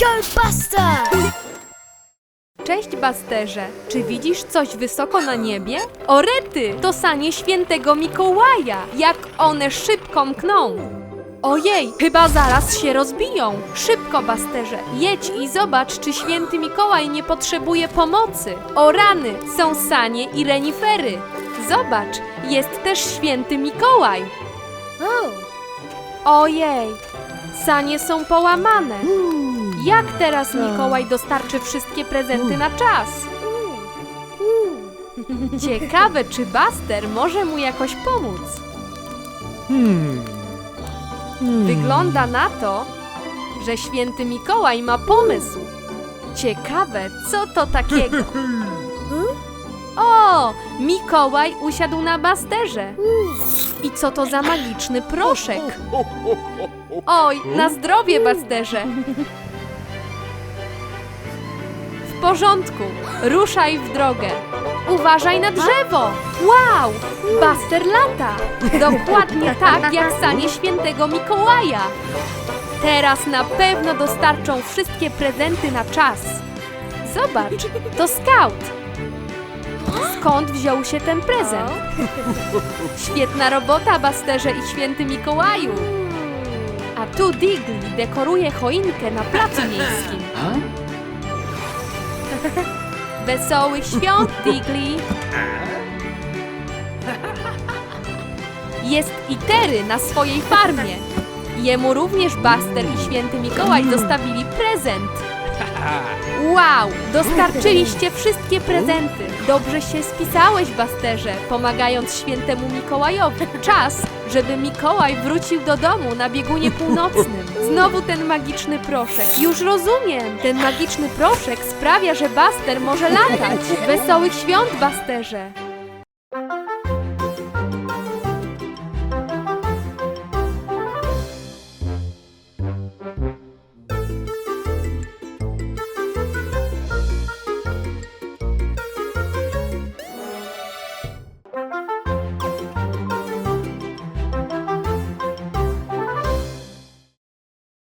Go Buster! Cześć, Basterze. Czy widzisz coś wysoko na niebie? O rety, to sanie świętego Mikołaja. Jak one szybko mkną. Ojej, chyba zaraz się rozbiją. Szybko, Basterze, jedź i zobacz, czy święty Mikołaj nie potrzebuje pomocy. O rany, są sanie i renifery. Zobacz, jest też święty Mikołaj. Oh. Ojej, sanie są połamane. Jak teraz Mikołaj dostarczy wszystkie prezenty na czas? Ciekawe, czy Buster może mu jakoś pomóc. Wygląda na to, że święty Mikołaj ma pomysł. Ciekawe, co to takiego? O, Mikołaj usiadł na Basterze. I co to za magiczny proszek? Oj, na zdrowie, Basterze. W porządku, ruszaj w drogę. Uważaj na drzewo! Wow! Buster lata! Dokładnie tak, jak sanie świętego Mikołaja. Teraz na pewno dostarczą wszystkie prezenty na czas. Zobacz, to scout. Skąd wziął się ten prezent? Świetna robota, Basterze i święty Mikołaju. A tu Digli dekoruje choinkę na placu miejskim. Wesołych świąt, Digli! Jest i Tery na swojej farmie. Jemu również Buster i święty Mikołaj dostawili prezent. Wow, dostarczyliście wszystkie prezenty. Dobrze się spisałeś, Basterze, pomagając świętemu Mikołajowi. Czas, żeby Mikołaj wrócił do domu na biegunie północnym. Znowu ten magiczny proszek. Już rozumiem. Ten magiczny proszek sprawia, że Baster może latać. Wesołych świąt, Basterze.